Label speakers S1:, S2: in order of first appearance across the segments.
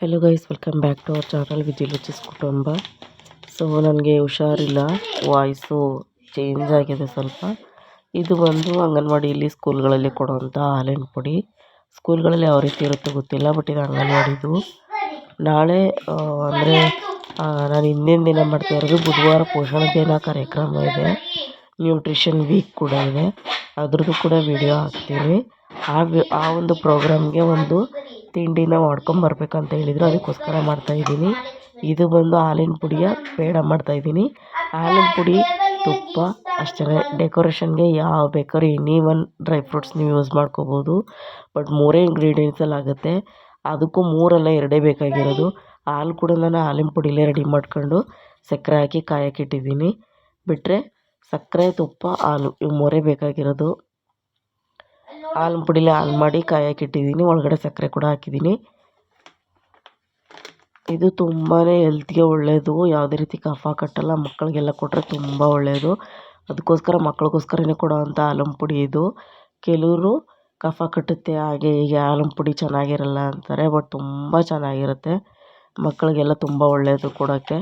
S1: Hello guys welcome back to our channel ವಿಜಿಲುಚಿಸ್ ಕುಟುಂಬ so ನನಗೆ ಹುಷಾರಿಲ್ಲ ವಾಯ್ಸು ಚೇಂಜ್ ಆಗಿದೆ ಸ್ವಲ್ಪ. ಇದು ಬಂದು ಅಂಗನವಾಡಿಯಲ್ಲಿ ಸ್ಕೂಲ್ಗಳಲ್ಲಿ ಕೊಡುವಂಥ ಹಾಲಿನ ಪುಡಿ. ಸ್ಕೂಲ್ಗಳಲ್ಲಿ ಯಾವ ರೀತಿ ಇರುತ್ತೋ ಗೊತ್ತಿಲ್ಲ ಬಟ್ ಇದು ಅಂಗನವಾಡಿದು. ನಾಳೆ ಅಂದರೆ ನಾನು ಹಿಂದಿನ ದಿನ ಮಾಡ್ತಾ ಇರೋದು ಬುಧವಾರ ಪೋಷಣ ದಿನ ಕಾರ್ಯಕ್ರಮ ಇದೆ. ನ್ಯೂಟ್ರಿಷನ್ ವೀಕ್ ಕೂಡ ಇದೆ. ಅದ್ರದ್ದು ಕೂಡ ವಿಡಿಯೋ ಹಾಕ್ತೀನಿ. ಆ ಆ ಒಂದು ಪ್ರೋಗ್ರಾಮ್ಗೆ ಒಂದು ತಿಂಡಿನ ಮಾಡ್ಕೊಂಬರ್ಬೇಕಂತ ಹೇಳಿದರು. ಅದಕ್ಕೋಸ್ಕರ ಮಾಡ್ತಾಯಿದ್ದೀನಿ ಇದು ಬಂದು ಹಾಲಿನ ಪುಡಿಯ ಪೇಡ ಮಾಡ್ತಾಯಿದ್ದೀನಿ ಹಾಲಿನ ಪುಡಿ, ತುಪ್ಪ ಅಷ್ಟೇ ಡೆಕೋರೇಷನ್ಗೆ ಯಾವ ಬೇಕಾದ್ರೂ ಎನಿ ಒನ್ ಡ್ರೈ ಫ್ರೂಟ್ಸ್ ನೀವು ಯೂಸ್ ಮಾಡ್ಕೋಬೋದು. ಬಟ್ ಮೂರೇ ಇಂಗ್ರೀಡಿಯೆಂಟ್ಸಲ್ಲಿ ಆಗುತ್ತೆ. ಅದಕ್ಕೂ ಮೂರಲ್ಲ, ಎರಡೇ ಬೇಕಾಗಿರೋದು. ಹಾಲು ಕೂಡ ನಾನು ಹಾಲಿನ ಪುಡಿಲೇ ರೆಡಿ ಮಾಡ್ಕೊಂಡು ಸಕ್ಕರೆ ಹಾಕಿ ಕಾಯಕ್ಕೆ ಇಟ್ಟಿದ್ದೀನಿ. ಬಿಟ್ಟರೆ ಸಕ್ಕರೆ, ತುಪ್ಪ, ಹಾಲು ಇವು ಮೂರೇ ಬೇಕಾಗಿರೋದು. ಹಾಲಿನ ಪುಡಿಲಿ ಹಾಲು ಮಾಡಿ ಕಾಯಕ್ಕೆ ಇಟ್ಟಿದ್ದೀನಿ. ಒಳಗಡೆ ಸಕ್ಕರೆ ಕೂಡ ಹಾಕಿದ್ದೀನಿ. ಇದು ತುಂಬಾ ಹೆಲ್ತಿಗೆ ಒಳ್ಳೆಯದು ಯಾವುದೇ ರೀತಿ ಕಫ, ಕಟ್ಟಲ್ಲ ಮಕ್ಕಳಿಗೆಲ್ಲ ಕೊಟ್ಟರೆ ತುಂಬ ಒಳ್ಳೆಯದು ಅದಕ್ಕೋಸ್ಕರ ಮಕ್ಕಳಿಗೋಸ್ಕರನೇ ಕೊಡೋವಂಥ ಹಾಲಿನ ಪುಡಿ ಇದು. ಕೆಲವರು ಕಫ ಕಟ್ಟುತ್ತೆ, ಹಾಗೆ ಹೀಗೆ ಹಾಲಿನ ಪುಡಿ ಚೆನ್ನಾಗಿರಲ್ಲ ಅಂತಾರೆ, ಬಟ್ ತುಂಬ ಚೆನ್ನಾಗಿರುತ್ತೆ. ಮಕ್ಕಳಿಗೆಲ್ಲ ತುಂಬ ಒಳ್ಳೆಯದು ಕೊಡೋಕ್ಕೆ.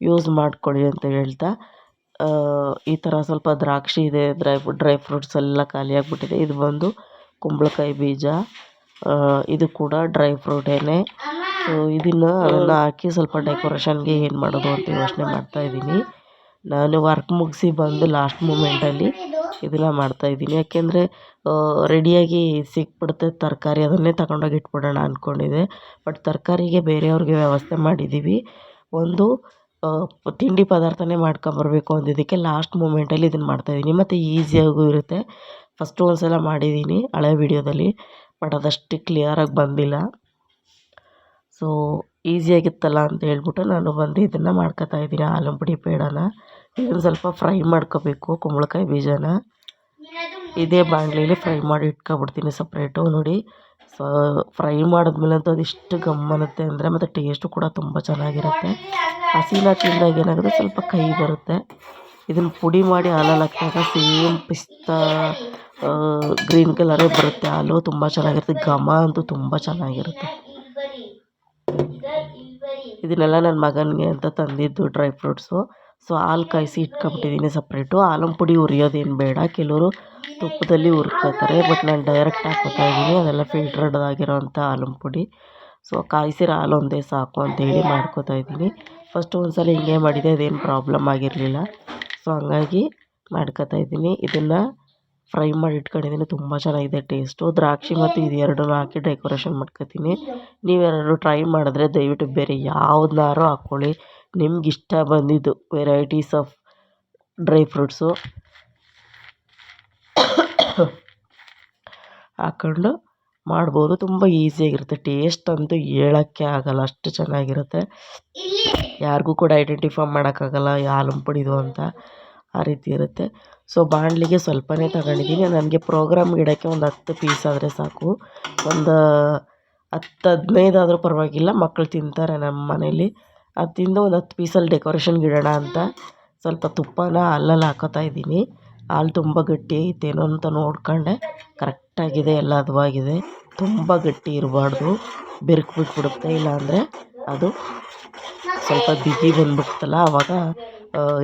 S1: ಯೂಸ್ ಮಾಡ್ಕೊಳ್ಳಿ ಅಂತ ಹೇಳ್ತಾ. ಈ ಥರ ಸ್ವಲ್ಪ ದ್ರಾಕ್ಷಿ ಇದೆ ಡ್ರೈ ಡ್ರೈ ಫ್ರೂಟ್ಸ್ ಎಲ್ಲ ಖಾಲಿಯಾಗಿಬಿಟ್ಟಿದೆ ಇದು ಬಂದು ಕುಂಬಳಕಾಯಿ ಬೀಜ ಇದು ಕೂಡ ಡ್ರೈ ಫ್ರೂಟೇನೆ ಸೊ ಇದನ್ನು ಅದನ್ನು ಹಾಕಿ ಸ್ವಲ್ಪ ಡೆಕೋರೇಷನ್ಗೆ ಏನು ಮಾಡೋದು ಅಂತ ಯೋಚನೆ ಮಾಡ್ತಾಯಿದ್ದೀನಿ ನಾನು ವರ್ಕ್ ಮುಗಿಸಿ ಬಂದು ಲಾಸ್ಟ್ ಮೂಮೆಂಟಲ್ಲಿ ಇದನ್ನು ಮಾಡ್ತಾಯಿದ್ದೀನಿ ಯಾಕೆಂದರೆ ರೆಡಿಯಾಗಿ ಸಿಕ್ಬಿಡುತ್ತೆ ತರಕಾರಿ, ಅದನ್ನೇ ತಗೊಂಡೋಗಿ ಇಟ್ಬಿಡೋಣ ಅಂದ್ಕೊಂಡಿದ್ದೆ ಬಟ್ ತರಕಾರಿಗೆ ಬೇರೆಯವ್ರಿಗೆ ವ್ಯವಸ್ಥೆ ಮಾಡಿದ್ದೀವಿ. ಒಂದು ತಿಂಡಿ ಪದಾರ್ಥನೇ ಮಾಡ್ಕೊಂಬರ್ಬೇಕು ಅಂದಿದ್ದಕ್ಕೆ ಲಾಸ್ಟ್ ಮೂಮೆಂಟಲ್ಲಿ ಇದನ್ನು ಮಾಡ್ತಾಯಿದ್ದೀನಿ ಮತ್ತು ಈಸಿಯಾಗೂ ಇರುತ್ತೆ. ಫಸ್ಟು ಒಂದು ಸಲ ಮಾಡಿದ್ದೀನಿ ಹಳೆ ವೀಡಿಯೋದಲ್ಲಿ ಬಟ್ ಅದಷ್ಟು ಕ್ಲಿಯರಾಗಿ ಬಂದಿಲ್ಲ. ಸೊ ಈಸಿಯಾಗಿತ್ತಲ್ಲ ಅಂತ ಹೇಳ್ಬಿಟ್ಟು ನಾನು ಬಂದು ಇದನ್ನು ಮಾಡ್ಕೊತಾ ಇದ್ದೀನಿ ಆಲಂ ಪುಡಿ ಪೇಡನ. ಇದನ್ನು ಸ್ವಲ್ಪ ಫ್ರೈ ಮಾಡ್ಕೋಬೇಕು, ಕುಂಬಳಕಾಯಿ ಬೀಜನ. ಇದೇ ಬಾಣಲಿಲಿ ಫ್ರೈ ಮಾಡಿ ಇಟ್ಕೊಬಿಡ್ತೀನಿ ಸಪ್ರೇಟು ನೋಡಿ. ಸೊ ಫ್ರೈ ಮಾಡಿದ್ಮೇಲೆ ಅಂತೂ ಅದೆಷ್ಟು ಘಮ್ ಅನ್ನುತ್ತೆ ಅಂದರೆ ಮತ್ತು ಟೇಸ್ಟು ಕೂಡ ತುಂಬ ಚೆನ್ನಾಗಿರುತ್ತೆ. ಹಸಿನ ತಿಂದಾಗ ಏನಾಗುತ್ತೆ ಸ್ವಲ್ಪ ಕಹಿ ಬರುತ್ತೆ. ಇದನ್ನು ಪುಡಿ ಮಾಡಿ ಹಾಲಲ್ಲಿ ಹಾಕಿದಾಗ ಸೇಮ್ ಪಿಸ್ತಾ ಗ್ರೀನ್ ಕಲರೇ ಬರುತ್ತೆ. ಹಾಲು ತುಂಬ ಚೆನ್ನಾಗಿರುತ್ತೆ. ಘಮ ಅಂತೂ ತುಂಬ ಚೆನ್ನಾಗಿರುತ್ತೆ. ಇದನ್ನೆಲ್ಲ ನನ್ನ ಮಗನಿಗೆ ಅಂತ ತಂದಿದ್ದು ಡ್ರೈ ಫ್ರೂಟ್ಸು ಸೊ ಹಾಲು ಕಾಯಿಸಿ ಇಟ್ಕೊಂಬಿಟ್ಟಿದ್ದೀನಿ ಸಪ್ರೇಟು. ಹಾಲಿನ ಪುಡಿ ಹುರಿಯೋದೇನು ಬೇಡ. ಕೆಲವರು ತುಪ್ಪದಲ್ಲಿ ಹುರ್ಕೋತಾರೆ ಬಟ್ ನಾನು ಡೈರೆಕ್ಟ್ ಹಾಕ್ಕೋತಾ ಇದ್ದೀನಿ ಅದೆಲ್ಲ ಫಿಲ್ಟರ್ಡ್ ಆಗಿರೋವಂಥ ಹಾಲಿನ ಪುಡಿ. ಸೊ ಕಾಯಿಸಿರೋ ಹಾಲು ಒಂದೇ ಸಾಕು ಅಂತೇಳಿ ಮಾಡ್ಕೋತಾ ಇದ್ದೀನಿ ಫಸ್ಟ್ ಒಂದು ಸಲ ಹಿಂಗೆ ಮಾಡಿದೆ ಅದೇನು ಪ್ರಾಬ್ಲಮ್ ಆಗಿರಲಿಲ್ಲ. ಸೊ ಹಂಗಾಗಿ ಮಾಡ್ಕೋತಾ ಇದ್ದೀನಿ ಇದನ್ನು ಫ್ರೈ ಮಾಡಿ ಇಟ್ಕೊಂಡಿದ್ದೀನಿ ತುಂಬ ಚೆನ್ನಾಗಿದೆ ಟೇಸ್ಟು. ದ್ರಾಕ್ಷಿ ಮತ್ತು ಇದು ಎರಡನ್ನೂ ಹಾಕಿ ಡೆಕೋರೇಷನ್ ಮಾಡ್ಕೊತೀನಿ. ನೀವೇನಾದ್ರು ಟ್ರೈ ಮಾಡಿದ್ರೆ ದಯವಿಟ್ಟು ಬೇರೆ ಯಾವ್ದನ್ನಾದ್ರು ಹಾಕ್ಕೊಳ್ಳಿ ನಿಮ್ಗೆ ಇಷ್ಟ ಬಂದಿದ್ದು ವೆರೈಟೀಸ್ ಆಫ್ ಡ್ರೈ ಫ್ರೂಟ್ಸು ಹಾಕ್ಕೊಂಡು ಮಾಡ್ಬೋದು. ತುಂಬ ಈಸಿಯಾಗಿರುತ್ತೆ ಟೇಸ್ಟ್ ಅಂತೂ ಹೇಳೋಕ್ಕೆ ಆಗಲ್ಲ. ಅಷ್ಟು ಚೆನ್ನಾಗಿರುತ್ತೆ. ಯಾರಿಗೂ ಕೂಡ ಐಡೆಂಟಿಫೈ ಮಾಡೋಕ್ಕಾಗಲ್ಲ. ಹಾಲಿನ ಪುಡಿದು ಅಂತ ಆ ರೀತಿ ಇರುತ್ತೆ. ಸೊ ಬಾಣಲಿಗೆ ಸ್ವಲ್ಪನೇ ತಗೊಂಡಿದ್ದೀನಿ. ನನಗೆ ಪ್ರೋಗ್ರಾಮ್ ಇಡೋಕ್ಕೆ ಒಂದು ಹತ್ತು ಪೀಸ್ ಆದರೆ ಸಾಕು. ಒಂದು ಹತ್ತು ಹದಿನೈದು ಆದರೂ ಪರವಾಗಿಲ್ಲ. ಮಕ್ಕಳು ತಿಂತಾರೆ ನಮ್ಮ ಮನೇಲಿ ಅದು ತಿಂದು ಒಂದು ಹತ್ತು ಪೀಸಲ್ಲಿ ಡೆಕೋರೇಷನ್ಗೆ ಇಡೋಣ ಅಂತ ಸ್ವಲ್ಪ ತುಪ್ಪನ ಹಾಲಲ್ಲಿ ಹಾಕೋತಾ ಇದ್ದೀನಿ. ಹಾಲು ತುಂಬ ಗಟ್ಟಿ ಐತೇನೋ ಅಂತ ನೋಡ್ಕೊಂಡೆ. ಕರೆಕ್ಟಾಗಿದೆ, ಎಲ್ಲ ಹದವಾಗಿದೆ ತುಂಬ ಗಟ್ಟಿ ಇರಬಾರ್ದು. ಬಿರುಕು ಬಿಟ್ಬಿಡುತ್ತೆ, ಇಲ್ಲಾಂದರೆ ಅದು ಸ್ವಲ್ಪ ಬಿಗಿ ಬಂದ್ಬಿಡ್ತಲ್ಲ. ಆವಾಗ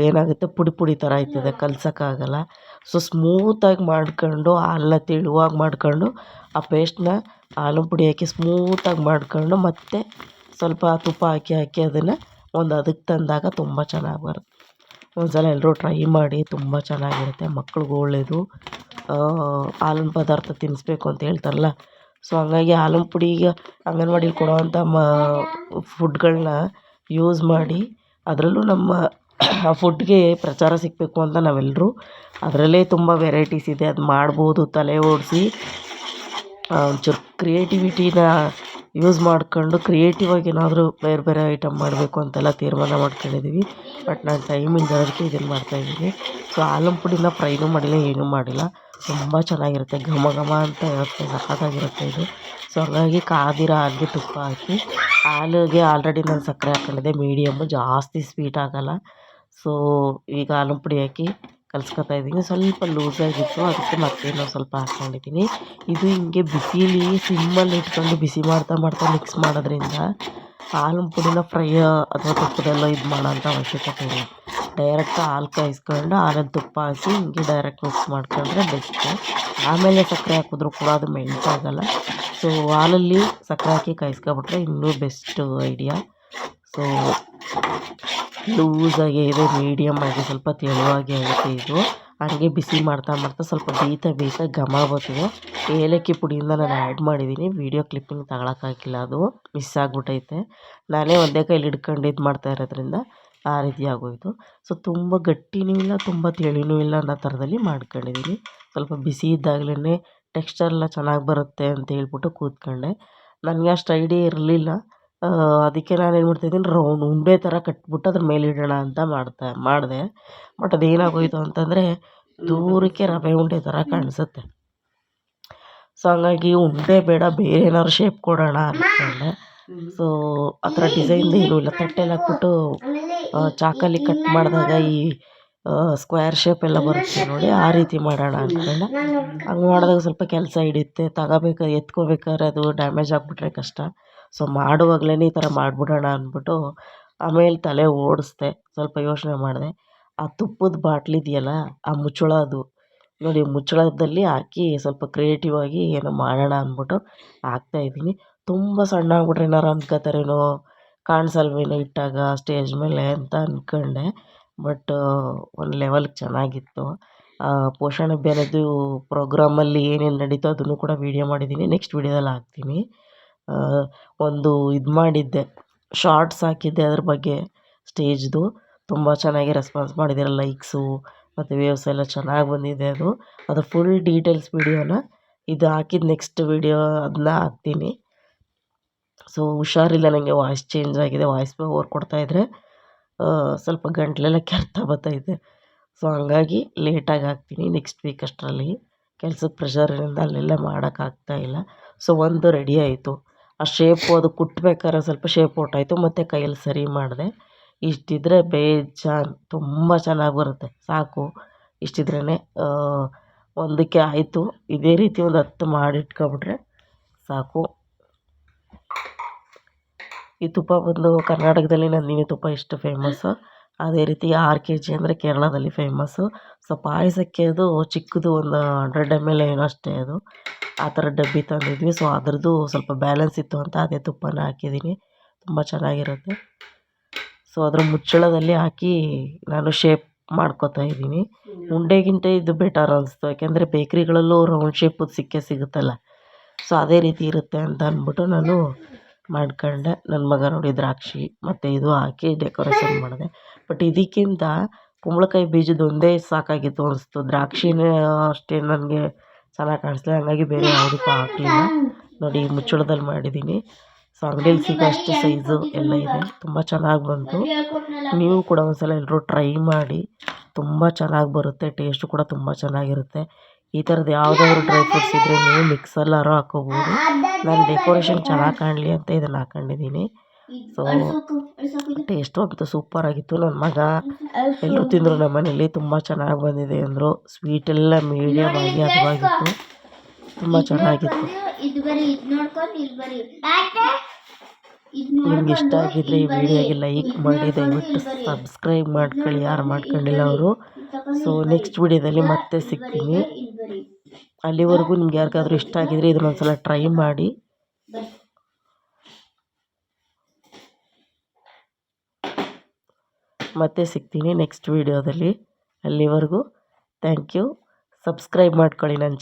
S1: ಏನಾಗುತ್ತೆ, ಪುಡಿ ಪುಡಿ ಥರ ಆಯ್ತದೆ ಕಲ್ಸೋಕ್ಕಾಗಲ್ಲ ಸೊ ಸ್ಮೂತಾಗಿ ಮಾಡ್ಕೊಂಡು ಹಾಲನ್ನ ತೆಳುವಾಗಿ ಮಾಡ್ಕೊಂಡು, ಆ ಪೇಸ್ಟ್ನ ಹಾಲು ಪುಡಿ ಹಾಕಿ ಸ್ಮೂತಾಗಿ ಮಾಡ್ಕೊಂಡು ಮತ್ತೆ ಸ್ವಲ್ಪ ತುಪ್ಪ ಹಾಕಿ ಹಾಕಿ ಅದನ್ನು ಒಂದು ಅದಕ್ಕೆ ತಂದಾಗ ತುಂಬ ಚೆನ್ನಾಗಿ ಬರುತ್ತೆ. ಒಂದ್ಸಲ ಎಲ್ಲರೂ ಟ್ರೈ ಮಾಡಿ ತುಂಬ ಚೆನ್ನಾಗಿರುತ್ತೆ. ಮಕ್ಳಿಗೂ ಒಳ್ಳೆಯದು ಹಾಲಿನ ಪದಾರ್ಥ ತಿನ್ನಿಸ್ಬೇಕು ಅಂತ ಹೇಳ್ತಾರಲ್ಲ. ಸೊ ಹಂಗಾಗಿ ಹಾಲಿನ ಪುಡಿ ಈಗ ಅಂಗನವಾಡಿಲಿ ಕೊಡುವಂಥ ಮ ಫುಡ್ಗಳನ್ನ ಯೂಸ್ ಮಾಡಿ ಅದರಲ್ಲೂ ನಮ್ಮ ಆ ಫುಡ್ಗೆ ಪ್ರಚಾರ ಸಿಗಬೇಕು ಅಂತ ನಾವೆಲ್ಲರೂ ಅದರಲ್ಲೇ ತುಂಬ ವೆರೈಟೀಸ್ ಇದೆ. ಅದು ಮಾಡ್ಬೋದು, ತಲೆ ಓಡಿಸಿ. ಒಂಚೂರು ಕ್ರಿಯೇಟಿವಿಟಿನ ಯೂಸ್ ಮಾಡ್ಕೊಂಡು ಕ್ರಿಯೇಟಿವಾಗಿ ಏನಾದರೂ ಬೇರೆ ಬೇರೆ ಐಟಮ್ ಮಾಡಬೇಕು ಅಂತೆಲ್ಲ ತೀರ್ಮಾನ ಮಾಡ್ಕೊಂಡಿದ್ದೀವಿ ಬಟ್ ನಾನು ಟೈಮ್ ಇಲ್ದಿರೋದಕ್ಕೆ ಇದನ್ನು ಮಾಡ್ತಾಯಿದ್ದೀನಿ ಸೊ ಹಾಲಿನ ಪುಡಿನ ಫ್ರೈನೂ ಮಾಡಿಲ್ಲ, ಏನೂ ಮಾಡಿಲ್ಲ. ತುಂಬ ಚೆನ್ನಾಗಿರುತ್ತೆ. ಘಮ ಘಮ ಅಂತ ಇರುತ್ತೆ, ಸಖತ್ತಾಗಿರುತ್ತೆ ಇದು. ಸೊ ಹಾಗಾಗಿ ಕಾದಿರೋ ಹಾಲಿಗೆ ತುಪ್ಪ ಹಾಕಿ, ಹಾಲಿಗೆ ಆಲ್ರೆಡಿ ನಾನು ಸಕ್ಕರೆ ಹಾಕ್ಕೊಂಡಿದ್ದೆ ಮೀಡಿಯಮ್ಮು ಜಾಸ್ತಿ ಸ್ವೀಟ್ ಆಗೋಲ್ಲ. ಸೊ ಈಗ ಹಾಲಿನ ಪುಡಿ ಹಾಕಿ ಕಲ್ಸ್ಕೊತಾ ಇದ್ದೀನಿ. ಸ್ವಲ್ಪ ಲೂಸಾಗಿತ್ತು ಅದಕ್ಕೆ ಮತ್ತೆ ಇನ್ನೊಂದು ಸ್ವಲ್ಪ ಹಾಕ್ಕೊಂಡಿದ್ದೀನಿ. ಇದು ಹಿಂಗೆ ಬಿಸಿಲಿ ಸಿಮ್ಮಲ್ಲಿ ಇಟ್ಕೊಂಡು ಬಿಸಿ ಮಾಡ್ತಾ ಮಾಡ್ತಾ ಮಿಕ್ಸ್ ಮಾಡೋದ್ರಿಂದ ಹಾಲು ಪುಡಿನ ಫ್ರೈ ಅಥವಾ ತುಪ್ಪದೆಲ್ಲ ಇದು ಮಾಡೋಂಥ ಅವಶ್ಯಕತೆ ಇಲ್ಲ. ಡೈರೆಕ್ಟ್ ಹಾಲು ಕಾಯಿಸ್ಕೊಂಡು ಹಾಲಲ್ಲಿ ತುಪ್ಪ ಹಾಕಿ ಹಿಂಗೆ ಡೈರೆಕ್ಟ್ ಮಿಕ್ಸ್ ಮಾಡ್ಕೊಂಡ್ರೆ ಬೆಸ್ಟ್ ಆಮೇಲೆ ಸಕ್ಕರೆ ಹಾಕಿದ್ರು ಕೂಡ ಅದು ಮೆಲ್ಟ್ ಆಗೋಲ್ಲ. ಸೊ ಹಾಲಲ್ಲಿ ಸಕ್ಕರೆ ಹಾಕಿ ಕಾಯಿಸ್ಕೊಬಿಟ್ರೆ ಇನ್ನೂ ಬೆಸ್ಟು ಐಡಿಯಾ ಸೊ ಲೂಸಾಗಿ ಇದೆ ಮೀಡಿಯಮ್ ಆಗಿ, ಸ್ವಲ್ಪ ತೆಳುವಾಗಿ ಆಗುತ್ತೆ ಇದು. ಹಾಗೆ ಬಿಸಿ ಮಾಡ್ತಾ ಮಾಡ್ತಾ ಸ್ವಲ್ಪ ಬೇಯ್ತಾ ಬೇಯ್ತಾ ಘಮ ಬರ್ತಿದೆ. ಏಲಕ್ಕಿ ಪುಡಿಯಿಂದ ನಾನು ಆ್ಯಡ್ ಮಾಡಿದ್ದೀನಿ. ವೀಡಿಯೋ ಕ್ಲಿಪ್ಪಿಂಗ್ ತಗೊಳಕ್ಕಾಗಿಲ್ಲ ಅದು. ಮಿಸ್ ಆಗಿಬಿಟ್ಟೈತೆ ನಾನೇ ಒಂದೇ ಕೈಲಿ ಹಿಡ್ಕೊಂಡು ಇದು ಮಾಡ್ತಾ ಇರೋದ್ರಿಂದ ಆ ರೀತಿ ಆಗೋಯಿತು. ಸೊ ತುಂಬ ಗಟ್ಟಿನೂ ಇಲ್ಲ, ತುಂಬ ತೆಳಿನೂ ಇಲ್ಲ ಅನ್ನೋ ಥರದಲ್ಲಿ ಮಾಡ್ಕೊಂಡಿದ್ದೀನಿ. ಸ್ವಲ್ಪ ಬಿಸಿ ಇದ್ದಾಗಲೇ ಟೆಕ್ಸ್ಚರ್ ಎಲ್ಲ ಚೆನ್ನಾಗಿ ಬರುತ್ತೆ ಅಂತ ಹೇಳ್ಬಿಟ್ಟು ಕೂತ್ಕೊಂಡೆ. ನನಗೆ ಅಷ್ಟು ಐಡಿಯಾ ಇರಲಿಲ್ಲ. ಅದಕ್ಕೆ ನಾನು ಏನು ಮಾಡ್ತಾಯಿದ್ದೀನಿ ರೌಂಡ್ ಉಂಡೆ ಥರ ಕಟ್ಬಿಟ್ಟು ಅದ್ರ ಮೇಲೆ ಇಡೋಣ ಅಂತ ಮಾಡ್ತಾ, ಮಾಡಿದೆ. ಬಟ್ ಅದೇನಾಗೋಯಿತು ಅಂತಂದರೆ ದೂರಕ್ಕೆ ರವೆ ಉಂಡೆ ಥರ ಕಾಣಿಸುತ್ತೆ. ಸೊ ಹಂಗಾಗಿ ಉಂಡೆ ಬೇಡ, ಬೇರೆ ಏನಾದ್ರು ಶೇಪ್ ಕೊಡೋಣ ಅಂದ್ಕೊಂಡೆ ಸೊ ಆ ಥರ ಡಿಸೈನ್ ಏನೂ ಇಲ್ಲ. ತಟ್ಟೆಲಿ ಹಾಕ್ಬಿಟ್ಟು ಚಾಕಲ್ಲಿ ಕಟ್ ಮಾಡಿದಾಗ ಈ ಸ್ಕ್ವೇರ್ ಶೇಪ್ ಎಲ್ಲ ಬರುತ್ತೆ ನೋಡಿ, ಆ ರೀತಿ ಮಾಡೋಣ ಅಂದ್ಕೊಂಡೆ ಹಂಗೆ ಮಾಡಿದಾಗ ಸ್ವಲ್ಪ ಕೆಲಸ ಹಿಡಿಯುತ್ತೆ. ತಗೋಬೇಕು ಎತ್ಕೋಬೇಕಾದ್ರೆ ಅದು ಡ್ಯಾಮೇಜ್ ಆಗಿಬಿಟ್ರೆ ಕಷ್ಟ. ಸೊ ಮಾಡುವಾಗಲೇ ಈ ಥರ ಮಾಡಿಬಿಡೋಣ ಅಂದ್ಬಿಟ್ಟು ಆಮೇಲೆ ತಲೆ ಓಡಿಸ್ದೆ, ಸ್ವಲ್ಪ ಯೋಚನೆ ಮಾಡಿದೆ. ಆ ತುಪ್ಪದ ಬಾಟ್ಲಿ ಇದೆಯಲ್ಲ, ಆ ಮುಚ್ಚಳ ಅದು. ನೋಡಿ ಮುಚ್ಚಳದಲ್ಲಿ ಹಾಕಿ ಸ್ವಲ್ಪ ಕ್ರಿಯೇಟಿವ್ ಆಗಿ ಏನೋ ಮಾಡೋಣ ಅಂದ್ಬಿಟ್ಟು ಹಾಕ್ತಾಯಿದ್ದೀನಿ ತುಂಬ ಸಣ್ಣ ಆಗ್ಬಿಟ್ರೆ ಏನಾರು ಅಂದ್ಕೋತಾರೇನೋ ಕಾಣಿಸಲ್ವೇನೋ ಇಟ್ಟಾಗ ಸ್ಟೇಜ್ ಮೇಲೆ ಅಂತ ಅಂದ್ಕೊಂಡೆ ಬಟ್, ಒಂದು ಲೆವೆಲ್ಗೆ ಚೆನ್ನಾಗಿತ್ತು. ಪೋಷಣ ಅಭಿಯಾನದ್ದು ಪ್ರೋಗ್ರಾಮಲ್ಲಿ ಏನೇನು ನಡೀತೋ ಅದನ್ನು ಕೂಡ ವೀಡಿಯೋ ಮಾಡಿದ್ದೀನಿ. ನೆಕ್ಸ್ಟ್ ವೀಡಿಯೋದಲ್ಲಿ ಹಾಕ್ತೀನಿ. ಒಂದು ಇದು ಮಾಡಿದ್ದೆ. ಶಾರ್ಟ್ಸ್ ಹಾಕಿದ್ದೆ ಅದ್ರ ಬಗ್ಗೆ ಸ್ಟೇಜ್ದು. ತುಂಬ ಚೆನ್ನಾಗಿ ರೆಸ್ಪಾನ್ಸ್ ಮಾಡಿದ್ದೀರ ಲೈಕ್ಸು ಮತ್ತು ವ್ಯೂವ್ಸ್ ಎಲ್ಲ ಚೆನ್ನಾಗಿ ಬಂದಿದೆ ಅದು. ಅದು ಫುಲ್ ಡೀಟೇಲ್ಸ್ ವೀಡಿಯೋನ ಇದು ಹಾಕಿದ ನೆಕ್ಸ್ಟ್ ವೀಡಿಯೋ ಅದನ್ನ ಹಾಕ್ತೀನಿ. ಸೊ ಹುಷಾರಿಲ್ಲ ನನಗೆ ವಾಯ್ಸ್ ಚೇಂಜ್ ಆಗಿದೆ ವಾಯ್ಸ್ ಓವರ್ ಕೊಡ್ತಾಯಿದ್ರೆ ಸ್ವಲ್ಪ ಗಂಟಲೆಲ್ಲ ಕೆರೆತ ಬರ್ತೈತೆ ಸೊ ಹಂಗಾಗಿ ಲೇಟಾಗಿ ಹಾಕ್ತೀನಿ ನೆಕ್ಸ್ಟ್ ವೀಕ್ ಅಷ್ಟರಲ್ಲಿ. ಕೆಲ್ಸದ ಪ್ರೆಷರಿಂದ ಅಲ್ಲೆಲ್ಲ ಮಾಡೋಕ್ಕಾಗ್ತಾಯಿಲ್ಲ ಸೊ ಒಂದು ರೆಡಿ ಆಯಿತು. ಆ ಶೇಪು ಅದು ಕುಟ್ಬೇಕಾದ್ರೆ ಸ್ವಲ್ಪ ಶೇಪ್ ಔಟಾಯಿತು ಮತ್ತು ಕೈಯಲ್ಲಿ ಸರಿ ಮಾಡಿದೆ. ಇಷ್ಟಿದ್ರೆ ಬೇಜಾನ್, ತುಂಬ ಚೆನ್ನಾಗಿ ಬರುತ್ತೆ, ಸಾಕು. ಇಷ್ಟಿದ್ರೇ ಒಂದಕ್ಕೆ ಆಯಿತು. ಇದೇ ರೀತಿ ಒಂದು ಹತ್ತು ಮಾಡಿಟ್ಕೊಂಬಿಟ್ರೆ ಸಾಕು. ಈ ತುಪ್ಪ ಬಂದು ಕರ್ನಾಟಕದಲ್ಲಿ ನಂದಿನಿ ತುಪ್ಪ ಇಷ್ಟು ಫೇಮಸ್ಸು ಅದೇ ರೀತಿ ಆರ್ ಕೆ ಜಿ ಅಂದರೆ ಕೇರಳದಲ್ಲಿ ಫೇಮಸ್ಸು ಸೊ ಪಾಯಸಕ್ಕೆ ಅದು ಚಿಕ್ಕದು ಒಂದು ಹಂಡ್ರೆಡ್ ಎಂ ಎಲ್ ಏನೋ ಅಷ್ಟೇ ಅದು. ಆ ಥರ ಡಬ್ಬಿ ತಂದಿದ್ವಿ. ಸೊ ಅದರದ್ದು ಸ್ವಲ್ಪ ಬ್ಯಾಲೆನ್ಸ್ ಇತ್ತು ಅಂತ ಅದೇ ತುಪ್ಪನ ಹಾಕಿದ್ದೀನಿ. ತುಂಬ ಚೆನ್ನಾಗಿರುತ್ತೆ. ಸೊ ಅದರ ಮುಚ್ಚಳದಲ್ಲಿ ಹಾಕಿ ನಾನು ಶೇಪ್ ಮಾಡ್ಕೊತಾ ಇದ್ದೀನಿ. ಉಂಡೆಗಿಂತ ಇದು ಬೆಟರ್ ಅನಿಸ್ತು. ಯಾಕೆಂದರೆ ಬೇಕ್ರಿಗಳಲ್ಲೂ ರೌಂಡ್ ಶೇಪದು ಸಿಕ್ಕೇ ಸಿಗುತ್ತಲ್ಲ. ಸೊ ಅದೇ ರೀತಿ ಇರುತ್ತೆ ಅಂತ ಅಂದ್ಬಿಟ್ಟು ನಾನು ಮಾಡ್ಕೊಂಡೆ. ನನ್ನ ಮಗ ನೋಡಿ ದ್ರಾಕ್ಷಿ, ಮತ್ತು ಇದು ಹಾಕಿ ಡೆಕೋರೇಷನ್ ಮಾಡಿದೆ. ಬಟ್ ಇದಕ್ಕಿಂತ ಕುಂಬಳಕಾಯಿ ಬೀಜದೊಂದೇ ಸಾಕಾಗಿತ್ತು ಅನಿಸ್ತು. ದ್ರಾಕ್ಷಿನೇ ಅಷ್ಟೇ ನನಗೆ ಚೆನ್ನಾಗಿ ಕಾಣಿಸ್ಲಿಲ್ಲ. ಹಾಗಾಗಿ ಬೇರೆ ಯಾವುದಕ್ಕೂ ಹಾಕಲಿಲ್ಲ. ನೋಡಿ ಮುಚ್ಚಳದಲ್ಲಿ ಮಾಡಿದ್ದೀನಿ ಸೊ ಅಂಗಡಿಯಲ್ಲಿ ಸಿಗೋ ಅಷ್ಟು ಸೈಜು ಎಲ್ಲ ಇದೆ. ತುಂಬ ಚೆನ್ನಾಗಿ ಬಂತು. ನೀವು ಕೂಡ ಒಂದು ಸಲ ಎಲ್ಲರೂ ಟ್ರೈ ಮಾಡಿ. ತುಂಬ ಚೆನ್ನಾಗಿ ಬರುತ್ತೆ. ಟೇಸ್ಟು ಕೂಡ ತುಂಬ ಚೆನ್ನಾಗಿರುತ್ತೆ. ಈ ಥರದ್ದು ಯಾವುದಾದ್ರು ಡ್ರೈ ಫ್ರೂಟ್ಸ್ ಇದ್ದರೆ ನೀವು ಮಿಕ್ಸಲ್ಲಾರು ಹಾಕ್ಕೋಬೋದು ನಾನು ಡೆಕೋರೇಷನ್ ಚೆನ್ನಾಗಿ ಕಾಣಲಿ ಅಂತ ಇದನ್ನು ಹಾಕೊಂಡಿದ್ದೀನಿ. ಸೊ ಟೇಸ್ಟು ಸೂಪರ್ ಸೂಪರಾಗಿತ್ತು ನನ್ನ ಮಗ ಎಲ್ಲರೂ ತಿಂದರು ನಮ್ಮ ಮನೇಲಿ. ತುಂಬ ಚೆನ್ನಾಗಿ ಬಂದಿದೆ ಅಂದರು. ಸ್ವೀಟೆಲ್ಲ ಮೀಡಿಯಮ್ ಆಗಿ ಹದವಾಗಿತ್ತು ತುಂಬ ಚೆನ್ನಾಗಿತ್ತು. ನಿಮ್ಗೆ ಇಷ್ಟ ಆಗಿದ್ದರೆ ಈ ವಿಡಿಯೋಗೆ ಲೈಕ್ ಮಾಡಿ ದಯವಿಟ್ಟು ಸಬ್ಸ್ಕ್ರೈಬ್ ಮಾಡ್ಕೊಳ್ಳಿ. ಯಾರು ಮಾಡ್ಕೊಂಡಿಲ್ಲ ಅವರು. ಸೊ ನೆಕ್ಸ್ಟ್ ವಿಡಿಯೋದಲ್ಲಿ ಮತ್ತೆ ಸಿಗ್ತೀನಿ. ಅಲ್ಲಿವರೆಗೂ ನಿಮ್ಗೆ ಯಾರಿಗಾದರೂ ಇಷ್ಟ ಆಗಿದ್ರೆ ಇದನ್ನೊಂದು ಸಲ ಟ್ರೈ ಮಾಡಿ. ಮತ್ತೆ ಸಿಗ್ತೀನಿ ನೆಕ್ಸ್ಟ್ ವೀಡಿಯೋದಲ್ಲಿ. ಅಲ್ಲಿವರೆಗೂ ಥ್ಯಾಂಕ್ ಯು ಸಬ್ಸ್ಕ್ರೈಬ್ ಮಾಡ್ಕೊಳ್ಳಿ ನನ್ನ